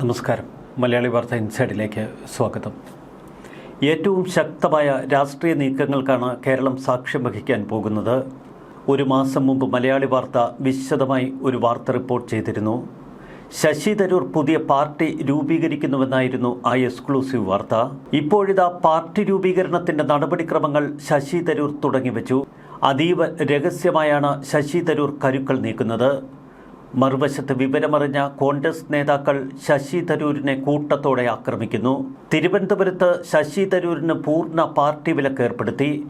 നമസ്കാരം. മലയാളി വാർത്ത ഇൻസൈഡിലേക്ക് സ്വാഗതം. ഏറ്റവും ശക്തമായ രാഷ്ട്രീയ നീക്കങ്ങൾക്കാണ് കേരളം സാക്ഷ്യം വഹിക്കാൻ പോകുന്നത്. ഒരു മാസം മുമ്പ് മലയാളി വാർത്ത വിശദമായി ഒരു വാർത്ത റിപ്പോർട്ട് ചെയ്തിരുന്നു. ശശി തരൂർ പുതിയ പാർട്ടി രൂപീകരിക്കുന്നുവെന്നായിരുന്നു ആ എക്സ്ക്ലൂസീവ് വാർത്ത. ഇപ്പോഴിതാ പാർട്ടി രൂപീകരണത്തിന്റെ നടപടിക്രമങ്ങൾ ശശി തരൂർ തുടങ്ങിവെച്ചു. അതീവ രഹസ്യമായാണ് ശശി തരൂർ കരുക്കൾ നീക്കുന്നത്. മറുവശത്ത് വിവരമറിഞ്ഞ കോൺഗ്രസ് നേതാക്കൾ ശശി തരൂരിനെ കൂട്ടത്തോടെ ആക്രമിക്കുന്നു. തിരുവനന്തപുരത്ത് ശശി തരൂരിന് പൂർണ പാർട്ടി വിലക്ക് ഏർപ്പെടുത്തി.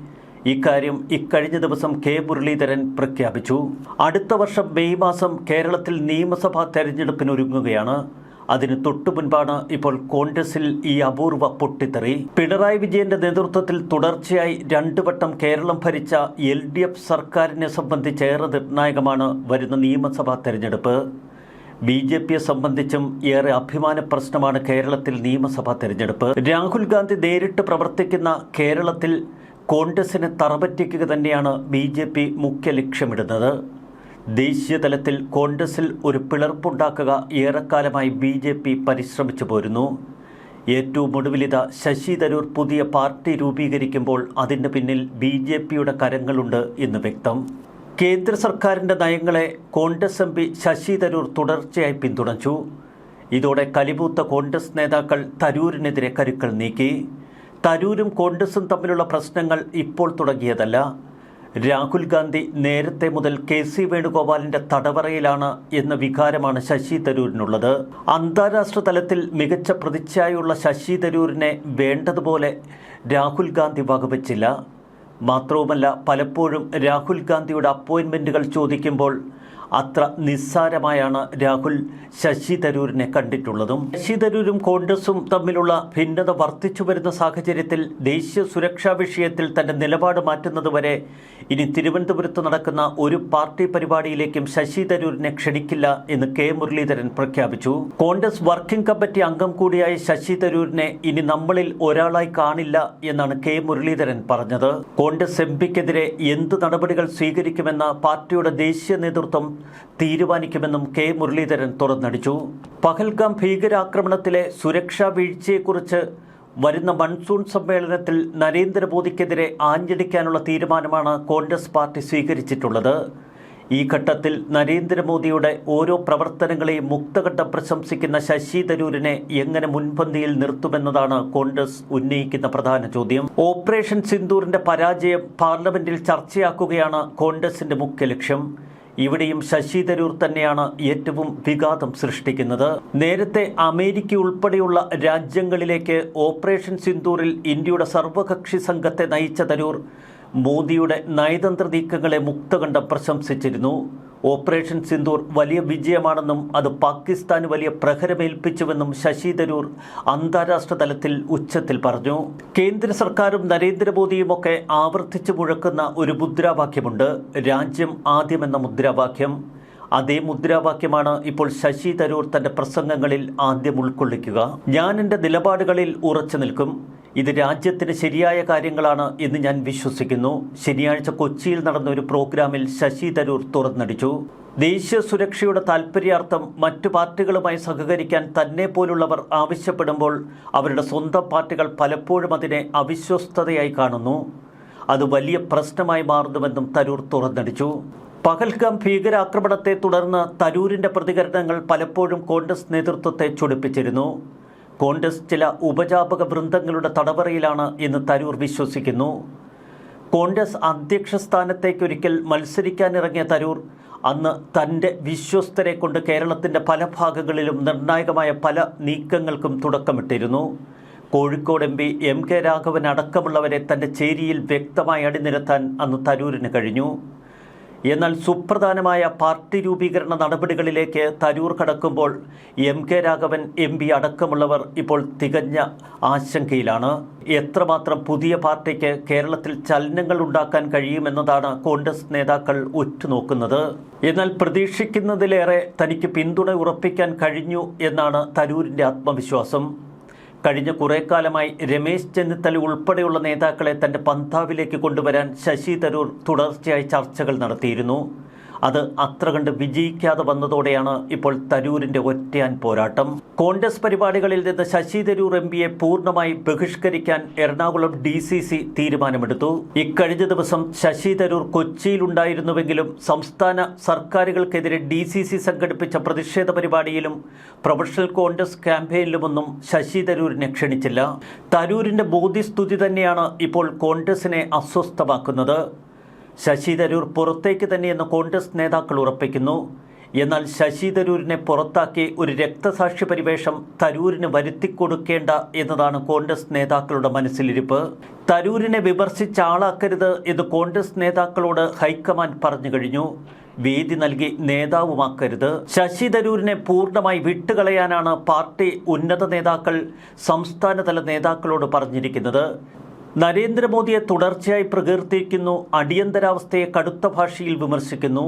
ഇക്കാര്യം ഇക്കഴിഞ്ഞ ദിവസം കെ മുരളീധരൻ പ്രഖ്യാപിച്ചു. അടുത്ത വർഷം മെയ് മാസം കേരളത്തിൽ നിയമസഭാ തെരഞ്ഞെടുപ്പിനൊരുങ്ങുകയാണ്. അതിന് തൊട്ടു മുൻപാണ് ഇപ്പോൾ കോൺഗ്രസിൽ ഈ അപൂർവ പൊട്ടിത്തെറി. പിണറായി വിജയന്റെ നേതൃത്വത്തിൽ തുടർച്ചയായി രണ്ടു വട്ടം കേരളം ഭരിച്ച എൽ ഡി എഫ് സർക്കാരിനെ സംബന്ധിച്ച് ഏറെ നിർണായകമാണ് വരുന്ന നിയമസഭാ തെരഞ്ഞെടുപ്പ്. ബി ജെ പിയെ സംബന്ധിച്ചും ഏറെ അഭിമാന പ്രശ്നമാണ് കേരളത്തിൽ നിയമസഭാ തെരഞ്ഞെടുപ്പ്. രാഹുൽ ഗാന്ധി നേരിട്ട് പ്രവർത്തിക്കുന്ന കേരളത്തിൽ കോൺഗ്രസിനെ തറപറ്റിക്കുക തന്നെയാണ് ബി മുഖ്യ ലക്ഷ്യമിടുന്നത്. ദേശീയ തലത്തിൽ കോൺഗ്രസിൽ ഒരു പിളർപ്പുണ്ടാക്കുക ഏറെക്കാലമായി ബി ജെ പി പരിശ്രമിച്ചു പോരുന്നു. ഏറ്റവും ഒടുവിലിത ശശി തരൂർ പുതിയ പാർട്ടി രൂപീകരിക്കുമ്പോൾ അതിന്റെ പിന്നിൽ ബി ജെ പിയുടെ കരങ്ങളുണ്ട് എന്ന് വ്യക്തം. കേന്ദ്ര സർക്കാരിന്റെ നയങ്ങളെ കോൺഗ്രസ് എം പി ശശി തരൂർ തുടർച്ചയായി പിന്തുണച്ചു. ഇതോടെ കലിപൂത്ത കോൺഗ്രസ് നേതാക്കൾ തരൂരിനെതിരെ കരുക്കൾ നീക്കി. തരൂരും കോൺഗ്രസും തമ്മിലുള്ള പ്രശ്നങ്ങൾ ഇപ്പോൾ തുടങ്ങിയതല്ല. രാഹുൽ ഗാന്ധി നേരത്തെ മുതൽ കെ സി വേണുഗോപാലിന്റെ തടവറയിലാണ് എന്ന വികാരമാണ് ശശി തരൂരിനുള്ളത്. അന്താരാഷ്ട്ര തലത്തിൽ മികച്ച പ്രതിച്ഛായുള്ള ശശി തരൂരിനെ വേണ്ടതുപോലെ രാഹുൽ ഗാന്ധി വകവച്ചില്ല. മാത്രവുമല്ല പലപ്പോഴും രാഹുൽ ഗാന്ധിയുടെ അപ്പോയിൻമെന്റുകൾ ചോദിക്കുമ്പോൾ അത്ര നിസ്സാരമായാണ് രാഹുൽ ശശി തരൂരിനെ കണ്ടിട്ടുള്ളതും. ശശി തരൂരും കോൺഗ്രസും തമ്മിലുള്ള ഭിന്നത വർദ്ധിച്ചു വരുന്ന സാഹചര്യത്തിൽ ദേശീയ സുരക്ഷാ വിഷയത്തിൽ തന്റെ നിലപാട് മാറ്റുന്നതുവരെ ഇനി തിരുവനന്തപുരത്ത് നടക്കുന്ന ഒരു പാർട്ടി പരിപാടിയിലേക്കും ശശി തരൂരിനെ ക്ഷണിക്കില്ല എന്ന് കെ മുരളീധരൻ പ്രഖ്യാപിച്ചു. കോൺഗ്രസ് വർക്കിംഗ് കമ്മിറ്റി അംഗം കൂടിയായ ശശി തരൂരിനെ ഇനി നമ്മളിൽ ഒരാളായി കാണില്ല എന്നാണ് കെ മുരളീധരൻ പറഞ്ഞത്. കോൺഗ്രസ് എം പിക്കെതിരെ എന്ത് നടപടികൾ സ്വീകരിക്കുമെന്ന് പാർട്ടിയുടെ ദേശീയ നേതൃത്വം തീരുമാനിക്കുമെന്നും കെ മുരളീധരൻ തുറന്നടിച്ചു. പഹൽഗാം ഭീകരാക്രമണത്തിലെ സുരക്ഷാ വീഴ്ചയെക്കുറിച്ച് വരുന്ന മൺസൂൺ സമ്മേളനത്തിൽ നരേന്ദ്രമോദിക്കെതിരെ ആഞ്ഞടിക്കാനുള്ള തീരുമാനമാണ് കോൺഗ്രസ് പാർട്ടി സ്വീകരിച്ചിട്ടുള്ളത്. ഈ ഘട്ടത്തിൽ നരേന്ദ്രമോദിയുടെ ഓരോ പ്രവർത്തനങ്ങളെയും മുക്തഘട്ടം പ്രശംസിക്കുന്ന ശശി തരൂരിനെ എങ്ങനെ മുൻപന്തിയിൽ നിർത്തുമെന്നതാണ് കോൺഗ്രസ് ഉന്നയിക്കുന്ന പ്രധാന ചോദ്യം. ഓപ്പറേഷൻ സിന്ദൂറിന്റെ പരാജയം പാർലമെന്റിൽ ചർച്ചയാക്കുകയാണ് കോൺഗ്രസിന്റെ മുഖ്യ ലക്ഷ്യം. ഇവിടെയും ശശി തരൂർ തന്നെയാണ് ഏറ്റവും വിഘാതം സൃഷ്ടിക്കുന്നത്. നേരത്തെ അമേരിക്ക ഉൾപ്പെടെയുള്ള രാജ്യങ്ങളിലേക്ക് ഓപ്പറേഷൻ സിന്ദൂറിൽ ഇന്ത്യയുടെ സർവകക്ഷി സംഘത്തെ നയിച്ച തരൂർ മോദിയുടെ നയതന്ത്ര നീക്കങ്ങളെ മുക്തകണ്ഠം പ്രശംസിച്ചിരുന്നു. ഓപ്പറേഷൻ സിന്ദൂർ വലിയ വിജയമാണെന്നും അത് പാകിസ്ഥാന് വലിയ പ്രഹരമേൽപ്പിച്ചുവെന്നും ശശി തരൂർ അന്താരാഷ്ട്ര തലത്തിൽ ഉച്ചത്തിൽ പറഞ്ഞു. കേന്ദ്ര സർക്കാരും നരേന്ദ്രമോദിയുമൊക്കെ ആവർത്തിച്ചു മുഴക്കുന്ന ഒരു മുദ്രാവാക്യമുണ്ട്. രാജ്യം ആദ്യമെന്ന മുദ്രാവാക്യം. അതേ മുദ്രാവാക്യമാണ് ഇപ്പോൾ ശശി തരൂർ തന്റെ പ്രസംഗങ്ങളിൽ ആദ്യം ഉൾക്കൊള്ളിക്കുക. ഞാൻ എന്റെ നിലപാടുകളിൽ ഉറച്ചു നിൽക്കും. ഇത് രാജ്യത്തിന് ശരിയായ കാര്യങ്ങളാണ് എന്ന് ഞാൻ വിശ്വസിക്കുന്നു. ശനിയാഴ്ച കൊച്ചിയിൽ നടന്ന ഒരു പ്രോഗ്രാമിൽ ശശി തരൂർ തുറന്നടിച്ചു. ദേശീയ സുരക്ഷയുടെ താൽപ്പര്യാർത്ഥം മറ്റു പാർട്ടികളുമായി സഹകരിക്കാൻ തന്നെ പോലുള്ളവർ ആവശ്യപ്പെടുമ്പോൾ അവരുടെ സ്വന്തം പാർട്ടികൾ പലപ്പോഴും അതിനെ അവിശ്വസ്തതയായി കാണുന്നു. അത് വലിയ പ്രശ്നമായി മാറുന്നുവെന്നും തരൂർ തുറന്നടിച്ചു. പകൽക്കം ഭീകരാക്രമണത്തെ തുടർന്ന് തരൂരിന്റെ പ്രതികരണങ്ങൾ പലപ്പോഴും കോൺഗ്രസ് നേതൃത്വത്തെ ചൊടിപ്പിച്ചിരുന്നു. കോൺഗ്രസ് ചില ഉപജാപക വൃന്ദങ്ങളുടെ തടവറയിലാണ് എന്ന് തരൂർ വിശ്വസിക്കുന്നു. കോൺഗ്രസ് അധ്യക്ഷ സ്ഥാനത്തേക്കൊരിക്കൽ മത്സരിക്കാനിറങ്ങിയ തരൂർ അന്ന് തന്റെ വിശ്വസ്തരെ കൊണ്ട് കേരളത്തിന്റെ പല ഭാഗങ്ങളിലും നിർണായകമായ പല നീക്കങ്ങൾക്കും തുടക്കമിട്ടിരുന്നു. Kozhikode M P M K Raghavan അടക്കമുള്ളവരെ തന്റെ ചേരിയിൽ വ്യക്തമായി അടിനിരത്താൻ അന്ന് തരൂരിന് കഴിഞ്ഞു. എന്നാൽ സുപ്രധാനമായ പാർട്ടി രൂപീകരണ നടപടികളിലേക്ക് തരൂർ കടക്കുമ്പോൾ M K Raghavan M P അടക്കമുള്ളവർ ഇപ്പോൾ തികഞ്ഞ ആശങ്കയിലാണ്. എത്രമാത്രം പുതിയ പാർട്ടിക്ക് കേരളത്തിൽ ചലനങ്ങൾ ഉണ്ടാക്കാൻ കഴിയുമെന്നതാണ് കോൺഗ്രസ് നേതാക്കൾ ഉറ്റുനോക്കുന്നത്. എന്നാൽ പ്രതീക്ഷിക്കുന്നതിലേറെ തനിക്ക് പിന്തുണ ഉറപ്പിക്കാൻ കഴിഞ്ഞു എന്നാണ് തരൂരിന്റെ ആത്മവിശ്വാസം. കഴിഞ്ഞ കുറേ കാലമായി രമേശ് ചെന്നിത്തല ഉൾപ്പെടെയുള്ള നേതാക്കളെ തന്റെ പന്താവിലേക്ക് കൊണ്ടുവരാൻ ശശി തരൂർ തുടർച്ചയായി ചർച്ചകൾ നടത്തിയിരുന്നു. അത് അത്ര കണ്ട് വിജയിക്കാതെ വന്നതോടെയാണ് ഇപ്പോൾ തരൂരിന്റെ ഒറ്റയാൻ പോരാട്ടം. കോൺഗ്രസ് പരിപാടികളിൽ നിന്ന് ശശി തരൂർ എം പിയെ പൂർണമായി ബഹിഷ്കരിക്കാൻ എറണാകുളം ഡി സി സി തീരുമാനമെടുത്തു. ഇക്കഴിഞ്ഞ ദിവസം ശശി തരൂർ കൊച്ചിയിലുണ്ടായിരുന്നുവെങ്കിലും സംസ്ഥാന സർക്കാരുകൾക്കെതിരെ ഡി സി സി സംഘടിപ്പിച്ച പ്രതിഷേധ പരിപാടിയിലും പ്രൊഫഷണൽ കോൺഗ്രസ് ക്യാമ്പയിനിലുമൊന്നും ശശി തരൂരിനെ ക്ഷണിച്ചില്ല. തരൂരിന്റെ ബോധ്യസ്തുതി തന്നെയാണ് ഇപ്പോൾ കോൺഗ്രസിനെ അസ്വസ്ഥമാക്കുന്നത്. ശശി തരൂർ പുറത്തേക്ക് തന്നെയെന്ന് കോൺഗ്രസ് നേതാക്കൾ ഉറപ്പിക്കുന്നു. എന്നാൽ ശശി തരൂരിനെ പുറത്താക്കി ഒരു രക്തസാക്ഷി പരിവേഷം തരൂരിന് വരുത്തിക്കൊടുക്കേണ്ട എന്നതാണ് കോൺഗ്രസ് നേതാക്കളുടെ മനസ്സിലിരിപ്പ്. തരൂരിനെ വിമർശിച്ച ആളാക്കരുത് എന്ന് കോൺഗ്രസ് നേതാക്കളോട് ഹൈക്കമാൻഡ് പറഞ്ഞു കഴിഞ്ഞു. വേദി നൽകി നേതാവുമാക്കരുത്. ശശി തരൂരിനെ പൂർണമായി വിട്ടുകളയാനാണ് പാർട്ടി ഉന്നത നേതാക്കൾ സംസ്ഥാനതല നേതാക്കളോട് പറഞ്ഞിരിക്കുന്നത്. നരേന്ദ്രമോദിയെ തുടർച്ചയായി പ്രകീർത്തിക്കുന്നു അടിയന്തരാവസ്ഥയെ കടുത്ത ഭാഷയിൽ വിമർശിക്കുന്നു.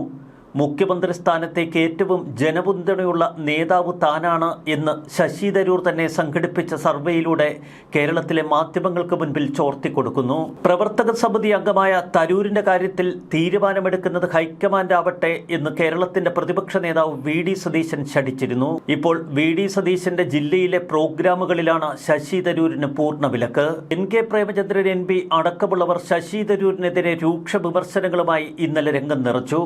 മുഖ്യമന്ത്രി സ്ഥാനത്തേക്ക് ഏറ്റവും ജനപിന്തുണയുള്ള നേതാവ് താനാണ് എന്ന് ശശി തരൂർ തന്നെ സംഘടിപ്പിച്ച സർവേയിലൂടെ കേരളത്തിലെ മാധ്യമങ്ങൾക്ക് മുൻപിൽ ചോർത്തിക്കൊടുക്കുന്നു പ്രവർത്തക സമിതി അംഗമായ തരൂരിന്റെ കാര്യത്തിൽ തീരുമാനമെടുക്കുന്നത് ഹൈക്കമാൻഡ് ആവട്ടെ എന്ന് കേരളത്തിന്റെ പ്രതിപക്ഷ നേതാവ് വി ഡി സതീശൻ ശഠിച്ചിരുന്നു. ഇപ്പോൾ വി ഡി സതീശന്റെ ജില്ലയിലെ പ്രോഗ്രാമുകളിലാണ് ശശി തരൂരിന് പൂർണ വിലക്ക്. N K Premachandran N P അടക്കമുള്ളവർ ശശി തരൂരിനെതിരെ രൂക്ഷ വിമർശനങ്ങളുമായി ഇന്നലെ രംഗം നിറച്ചു.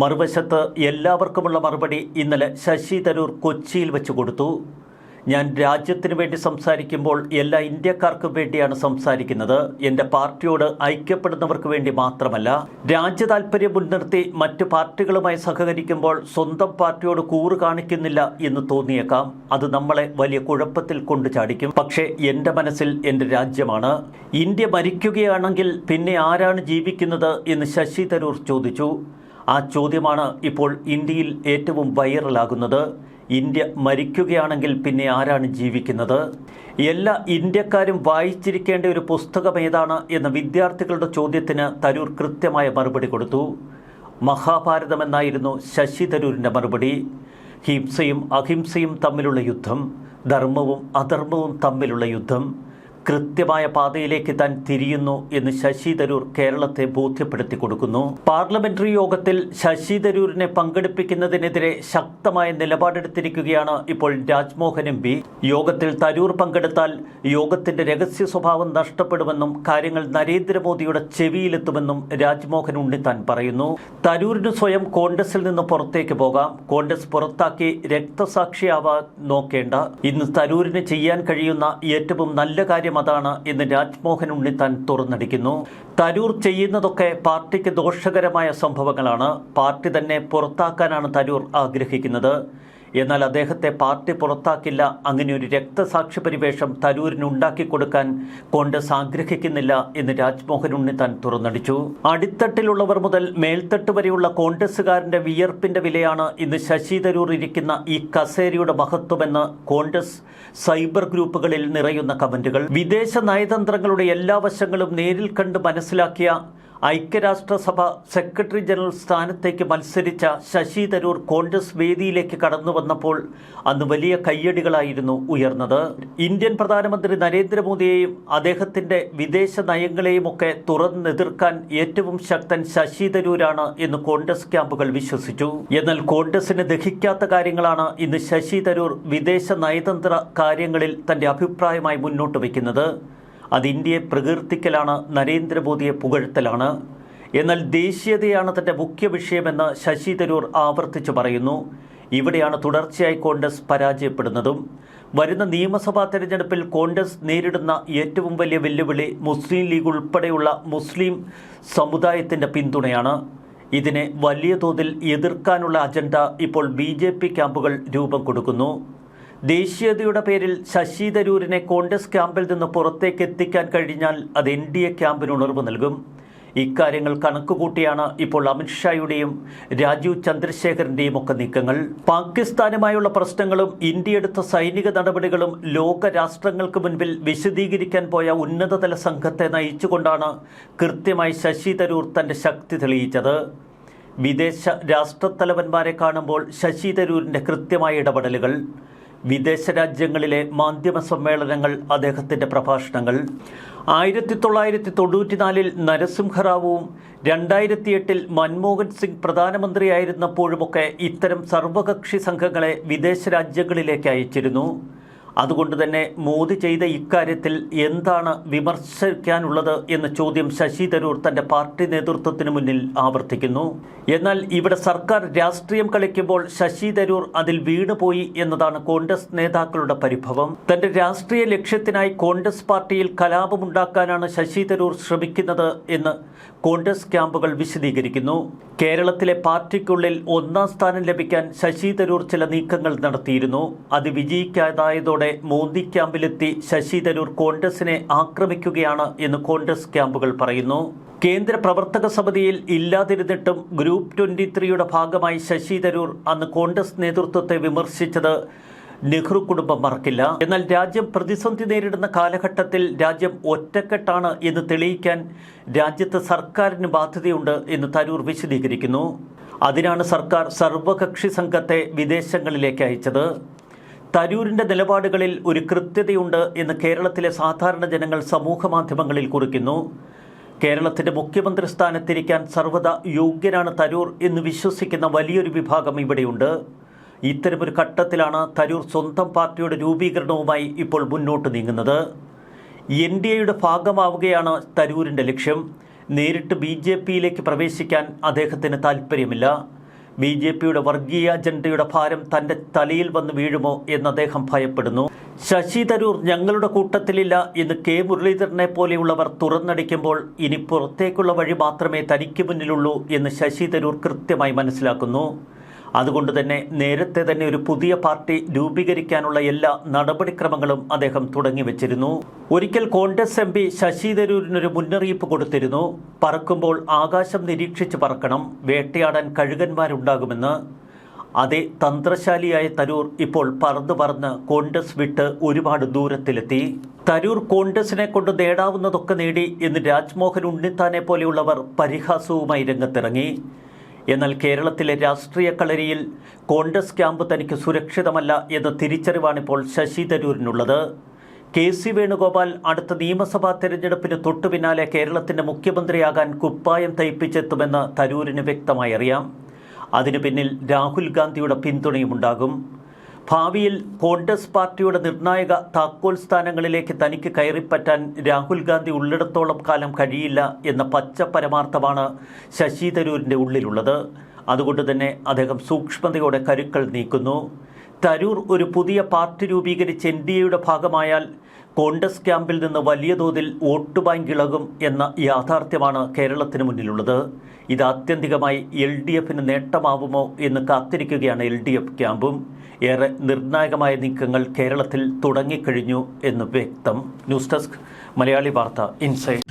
മറുവശത്ത് എല്ലാവർക്കുമുള്ള മറുപടി ഇന്നലെ ശശി തരൂർ കൊച്ചിയിൽ വെച്ച് കൊടുത്തു. ഞാൻ രാജ്യത്തിന് വേണ്ടി സംസാരിക്കുമ്പോൾ എല്ലാ ഇന്ത്യക്കാർക്കും വേണ്ടിയാണ് സംസാരിക്കുന്നത്. എന്റെ പാർട്ടിയോട് ഐക്യപ്പെടുന്നവർക്ക് വേണ്ടി മാത്രമല്ല രാജ്യ താൽപ്പര്യം മുൻനിർത്തി മറ്റു പാർട്ടികളുമായി സഹകരിക്കുമ്പോൾ സ്വന്തം പാർട്ടിയോട് കൂറ് കാണിക്കുന്നില്ല എന്ന് തോന്നിയേക്കാം. അത് നമ്മളെ വലിയ കുഴപ്പത്തിൽ കൊണ്ടു ചാടിക്കും പക്ഷേ എന്റെ മനസ്സിൽ എന്റെ രാജ്യമാണ്. ഇന്ത്യ മരിക്കുകയാണെങ്കിൽ പിന്നെ ആരാണ് ജീവിക്കുന്നത് എന്ന് ശശി തരൂർ ചോദിച്ചു. ആ ചോദ്യമാണ് ഇപ്പോൾ ഇന്ത്യയിൽ ഏറ്റവും വൈറലാകുന്നത്. ഇന്ത്യ മരിക്കുകയാണെങ്കിൽ പിന്നെ ആരാണ് ജീവിക്കുന്നത്? എല്ലാ ഇന്ത്യക്കാരും വായിച്ചിരിക്കേണ്ട ഒരു പുസ്തകം ഏതാണ് എന്ന വിദ്യാർത്ഥികളുടെ ചോദ്യത്തിന് തരൂർ കൃത്യമായ മറുപടി കൊടുത്തു. മഹാഭാരതമെന്നായിരുന്നു ശശി തരൂരിന്റെ മറുപടി. ഹിംസയും അഹിംസയും തമ്മിലുള്ള യുദ്ധം ധർമ്മവും അധർമ്മവും തമ്മിലുള്ള യുദ്ധം കൃത്യമായ പാതയിലേക്ക് താൻ തിരിയുന്നു എന്ന് ശശി തരൂർ കേരളത്തെ ബോധ്യപ്പെടുത്തി കൊടുക്കുന്നു. പാർലമെന്ററി യോഗത്തിൽ ശശി തരൂരിനെ പങ്കെടുപ്പിക്കുന്നതിനെതിരെ ശക്തമായ നിലപാടെടുത്തിരിക്കുകയാണ് ഇപ്പോൾ രാജ്മോഹൻ എം പി. യോഗത്തിൽ തരൂർ പങ്കെടുത്താൽ യോഗത്തിന്റെ രഹസ്യ സ്വഭാവം നഷ്ടപ്പെടുമെന്നും കാര്യങ്ങൾ നരേന്ദ്രമോദിയുടെ ചെവിയിലെത്തുമെന്നും രാജ്മോഹൻ ഉണ്ണിത്താൻ പറയുന്നു. തരൂരിന് സ്വയം കോൺഗ്രസിൽ നിന്ന് പുറത്തേക്ക് പോകാം. കോൺഗ്രസ് പുറത്താക്കി രക്തസാക്ഷിയാവാൻ നോക്കേണ്ട. ഇന്ന് തരൂരിന് ചെയ്യാൻ കഴിയുന്ന ഏറ്റവും നല്ല കാര്യം അതാണ് എന്ന് രാജ്മോഹൻ ഉണ്ണിത്താൻ തുറന്നടിക്കുന്നു. തരൂർ ചെയ്യുന്നതൊക്കെ പാർട്ടിക്ക് ദോഷകരമായ സംഭവങ്ങളാണ്. പാർട്ടി തന്നെ പുറത്താക്കാനാണ് തരൂർ ആഗ്രഹിക്കുന്നത്. എന്നാൽ അദ്ദേഹത്തെ പാർട്ടി പുറത്താക്കില്ല. അങ്ങനെ ഒരു രക്തസാക്ഷി പരിവേഷം തരൂരിന് ഉണ്ടാക്കി കൊടുക്കാൻ കോൺഗ്രസ് ആഗ്രഹിക്കുന്നില്ല എന്ന് രാജ്മോഹൻ ഉണ്ണിത്താൻ തുറന്നടിച്ചു. അടിത്തട്ടിലുള്ളവർ മുതൽ മേൽത്തട്ട് വരെയുള്ള കോൺഗ്രസുകാരന്റെ വിയർപ്പിന്റെ വിലയാണ് ഇന്ന് ശശി തരൂർ ഇരിക്കുന്ന ഈ കസേരയുടെ മഹത്വമെന്ന് കോൺഗ്രസ് സൈബർ ഗ്രൂപ്പുകളിൽ നിറയുന്ന കമന്റുകൾ. വിദേശ നയതന്ത്രങ്ങളുടെ എല്ലാ വശങ്ങളും നേരിൽ കണ്ട് മനസ്സിലാക്കിയ ഐക്യരാഷ്ട്രസഭ സെക്രട്ടറി ജനറൽ സ്ഥാനത്തേക്ക് മത്സരിച്ച ശശി തരൂർ കോൺഗ്രസ് വേദിയിലേക്ക് കടന്നു വന്നപ്പോൾ അന്ന് വലിയ കയ്യടികളായിരുന്നു ഉയർന്നത്. ഇന്ത്യൻ പ്രധാനമന്ത്രി നരേന്ദ്രമോദിയെയും അദ്ദേഹത്തിന്റെ വിദേശ നയങ്ങളെയും ഒക്കെ തുറന്നെതിർക്കാൻ ഏറ്റവും ശക്തൻ ശശി തരൂരാണ് എന്ന് കോൺഗ്രസ് ക്യാമ്പുകൾ വിശ്വസിച്ചു. എന്നാൽ കോൺഗ്രസിന് ദഹിക്കാത്ത കാര്യങ്ങളാണ് ഇന്ന് ശശി തരൂർ വിദേശ നയതന്ത്ര കാര്യങ്ങളിൽ തന്റെ അഭിപ്രായമായി മുന്നോട്ട് വയ്ക്കുന്നത്. അത് ഇന്ത്യയെ പ്രകീർത്തിക്കലാണ് നരേന്ദ്രമോദിയെ പുകഴ്ത്തലാണ്. എന്നാൽ ദേശീയതയാണ് തന്റെ മുഖ്യ വിഷയമെന്ന് ശശി തരൂർ ആവർത്തിച്ചു പറയുന്നു. ഇവിടെയാണ് തുടർച്ചയായി കോൺഗ്രസ് പരാജയപ്പെടുന്നതും. വരുന്ന നിയമസഭാ തെരഞ്ഞെടുപ്പിൽ കോൺഗ്രസ് നേരിടുന്ന ഏറ്റവും വലിയ വെല്ലുവിളി മുസ്ലിം ലീഗ് ഉൾപ്പെടെയുള്ള മുസ്ലിം സമുദായത്തിന്റെ പിന്തുണയാണ്. ഇതിനെ വലിയ തോതിൽ എതിർക്കാനുള്ള അജണ്ട ഇപ്പോൾ ബി ക്യാമ്പുകൾ രൂപം കൊടുക്കുന്നു. ദേശീയതയുടെ പേരിൽ ശശി തരൂരിനെ കോൺഗ്രസ് ക്യാമ്പിൽ നിന്ന് പുറത്തേക്ക് എത്തിക്കാൻ കഴിഞ്ഞാൽ അത് എൻ ഡി എ ക്യാമ്പിന് ഉണർവ് നൽകും. ഇക്കാര്യങ്ങൾ കണക്കുകൂട്ടിയാണ് ഇപ്പോൾ അമിത്ഷായുടെയും രാജീവ് ചന്ദ്രശേഖരന്റെയും ഒക്കെ നീക്കങ്ങൾ. പാകിസ്ഥാനുമായുള്ള പ്രശ്നങ്ങളും ഇന്ത്യ എടുത്ത സൈനിക നടപടികളും ലോക രാഷ്ട്രങ്ങൾക്ക് മുൻപിൽ വിശദീകരിക്കാൻ പോയ ഉന്നതതല സംഘത്തെ നയിച്ചുകൊണ്ടാണ് കൃത്യമായി ശശി തരൂർ തന്റെ ശക്തി തെളിയിച്ചത്. വിദേശ രാഷ്ട്രത്തലവന്മാരെ കാണുമ്പോൾ ശശി തരൂരിന്റെ കൃത്യമായ ഇടപെടലുകൾ വിദേശ രാജ്യങ്ങളിലെ മാധ്യമ സമ്മേളനങ്ങൾ അദ്ദേഹത്തിന്റെ പ്രഭാഷണങ്ങൾ. ആയിരത്തി തൊള്ളായിരത്തി തൊണ്ണൂറ്റിനാലിൽ നരസിംഹറാവുവും രണ്ടായിരത്തി എട്ടിൽ മൻമോഹൻ സിംഗ് പ്രധാനമന്ത്രിയായിരുന്നപ്പോഴുമൊക്കെ ഇത്തരം സർവകക്ഷി സംഘങ്ങളെ വിദേശ രാജ്യങ്ങളിലേക്ക് അയച്ചിരുന്നു. അതുകൊണ്ട് തന്നെ മോദി ചെയ്ത ഇക്കാര്യത്തിൽ എന്താണ് വിമർശിക്കാനുള്ളത് എന്ന ചോദ്യം ശശി തരൂർ തന്റെ പാർട്ടി നേതൃത്വത്തിന് മുന്നിൽ ആവർത്തിക്കുന്നു. എന്നാൽ ഇവിടെ സർക്കാർ രാഷ്ട്രീയം കളിക്കുമ്പോൾ ശശി തരൂർ അതിൽ വീണുപോയി എന്നതാണ് കോൺഗ്രസ് നേതാക്കളുടെ പരിഭവം. തന്റെ രാഷ്ട്രീയ ലക്ഷ്യത്തിനായി കോൺഗ്രസ് പാർട്ടിയിൽ കലാപമുണ്ടാക്കാനാണ് ശശി തരൂർ ശ്രമിക്കുന്നത് എന്ന് കോൺഗ്രസ് ക്യാമ്പുകൾ വിശദീകരിക്കുന്നു. കേരളത്തിലെ പാർട്ടിക്കുള്ളിൽ ഒന്നാം സ്ഥാനം ലഭിക്കാൻ ശശി തരൂർ ചില നീക്കങ്ങൾ നടത്തിയിരുന്നു. അത് വിജയിക്കാതായതോടെ മോദി ക്യാമ്പിലെത്തി ശശി തരൂർ കോൺഗ്രസിനെ ആക്രമിക്കുകയാണ് എന്ന് കോൺഗ്രസ് ക്യാമ്പുകൾ പറയുന്നു. കേന്ദ്ര പ്രവർത്തക സമിതിയിൽ ഇല്ലാതിരുന്നിട്ടും ഗ്രൂപ്പ് ട്വന്റി ത്രീയുടെ ഭാഗമായി ശശി തരൂർ അന്ന് കോൺഗ്രസ് നേതൃത്വത്തെ വിമർശിച്ചത് നെഹ്റു കുടുംബം മറക്കില്ല. എന്നാൽ രാജ്യം പ്രതിസന്ധി നേരിടുന്ന കാലഘട്ടത്തിൽ രാജ്യം ഒറ്റക്കെട്ടാണ് എന്ന് തെളിയിക്കാൻ രാജ്യത്ത് സർക്കാരിന് ബാധ്യതയുണ്ട് എന്ന് തരൂർ വിശദീകരിക്കുന്നു. അതിനാണ് സർക്കാർ സർവകക്ഷി സംഘത്തെ വിദേശങ്ങളിലേക്ക് അയച്ചത്. തരൂരിന്റെ നിലപാടുകളിൽ ഒരു കൃത്യതയുണ്ട് എന്ന് കേരളത്തിലെ സാധാരണ ജനങ്ങൾ സമൂഹ മാധ്യമങ്ങളിൽ കുറിക്കുന്നു. കേരളത്തിന്റെ മുഖ്യമന്ത്രി സ്ഥാനത്തിരിക്കാൻ സർവത യോഗ്യനാണ് തരൂർ എന്ന് വിശ്വസിക്കുന്ന വലിയൊരു വിഭാഗം ഇവിടെയുണ്ട്. ഇത്തരമൊരു ഘട്ടത്തിലാണ് തരൂർ സ്വന്തം പാർട്ടിയുടെ രൂപീകരണവുമായി ഇപ്പോൾ മുന്നോട്ട് നീങ്ങുന്നത്. എൻ ഡി എയുടെ ഭാഗമാവുകയാണ് തരൂരിന്റെ ലക്ഷ്യം. നേരിട്ട് ബി ജെ പിയിലേക്ക് പ്രവേശിക്കാൻ അദ്ദേഹത്തിന് താൽപ്പര്യമില്ല. ബി ജെ പിയുടെ വർഗീയ അജണ്ടയുടെ ഭാരം തന്റെ തലയിൽ വന്ന് വീഴുമോ എന്ന് അദ്ദേഹം ഭയപ്പെടുന്നു. ശശി തരൂർ ഞങ്ങളുടെ കൂട്ടത്തിലില്ല എന്ന് കെ മുരളീധരനെ പോലെയുള്ളവർ തുറന്നടിക്കുമ്പോൾ ഇനി പുറത്തേക്കുള്ള വഴി മാത്രമേ തനിക്ക് മുന്നിലുള്ളൂ എന്ന് ശശി തരൂർ കൃത്യമായി മനസ്സിലാക്കുന്നു. അതുകൊണ്ട് തന്നെ നേരത്തെ തന്നെ ഒരു പുതിയ പാർട്ടി രൂപീകരിക്കാനുള്ള എല്ലാ നടപടിക്രമങ്ങളും അദ്ദേഹം തുടങ്ങി വെച്ചിരുന്നു. ഒരിക്കൽ കോൺഗ്രസ് എം പി ശശി തരൂരിനൊരു മുന്നറിയിപ്പ് കൊടുത്തിരുന്നു. പറക്കുമ്പോൾ ആകാശം നിരീക്ഷിച്ച് പറക്കണം വേട്ടയാടാൻ കഴുകന്മാരുണ്ടാകുമെന്ന്. അതേ തന്ത്രശാലിയായ തരൂർ ഇപ്പോൾ പറന്ന് പറന്ന് കോൺഗ്രസ് വിട്ട് ഒരുപാട് ദൂരത്തിലെത്തി. തരൂർ കോൺഗ്രസിനെ കൊണ്ട് നേടാവുന്നതൊക്കെ നേടി എന്ന് രാജ്മോഹൻ ഉണ്ണിത്താനെ പോലെയുള്ളവർ പരിഹാസവുമായി രംഗത്തിറങ്ങി. എന്നാൽ കേരളത്തിലെ രാഷ്ട്രീയ കളരിയിൽ കോൺഗ്രസ് ക്യാമ്പ് തനിക്ക് സുരക്ഷിതമല്ല എന്ന തിരിച്ചറിവാണിപ്പോൾ ശശി തരൂരിനുള്ളത്. കെ സി വേണുഗോപാൽ അടുത്ത നിയമസഭാ തെരഞ്ഞെടുപ്പിന് തൊട്ടു പിന്നാലെ കേരളത്തിന്റെ മുഖ്യമന്ത്രിയാകാൻ കുപ്പായം തയ്പ്പിച്ചെത്തുമെന്ന് തരൂരിന് വ്യക്തമായി അറിയാം അതിനു പിന്നിൽ രാഹുൽ ഗാന്ധിയുടെ പിന്തുണയുമുണ്ടാകും. ഭാവിയിൽ കോൺഗ്രസ് പാർട്ടിയുടെ നിർണായക താക്കോൽ സ്ഥാനങ്ങളിലേക്ക് തനിക്ക് കയറിപ്പറ്റാൻ രാഹുൽ ഗാന്ധി ഉള്ളിടത്തോളം കാലം കഴിയില്ല എന്ന പച്ച പരമാർത്ഥമാണ് ശശി തരൂരിന്റെ ഉള്ളിലുള്ളത്. അതുകൊണ്ട് തന്നെ അദ്ദേഹം സൂക്ഷ്മതയോടെ കരുക്കൾ നീക്കുന്നു. തരൂർ ഒരു പുതിയ പാർട്ടി രൂപീകരിച്ച് എൻ ഡി എയുടെ ഭാഗമായാൽ കോൺഗ്രസ് ക്യാമ്പിൽ നിന്ന് വലിയ തോതിൽ വോട്ട് ബാങ്ക് ഇളകും എന്ന യാഥാർത്ഥ്യമാണ് കേരളത്തിന് മുന്നിലുള്ളത്. ഇത് ആത്യന്തികമായി എൽ ഡി എഫിന് നേട്ടമാവുമോ എന്ന് കാത്തിരിക്കുകയാണ് എൽ ഡി എഫ് ക്യാമ്പും. ഏറെ നിർണായകമായ നീക്കങ്ങൾ കേരളത്തിൽ തുടങ്ങിക്കഴിഞ്ഞു എന്ന് വ്യക്തം. ന്യൂസ് ഡെസ്ക് മലയാളി വാർത്ത ഇൻസൈഡ്.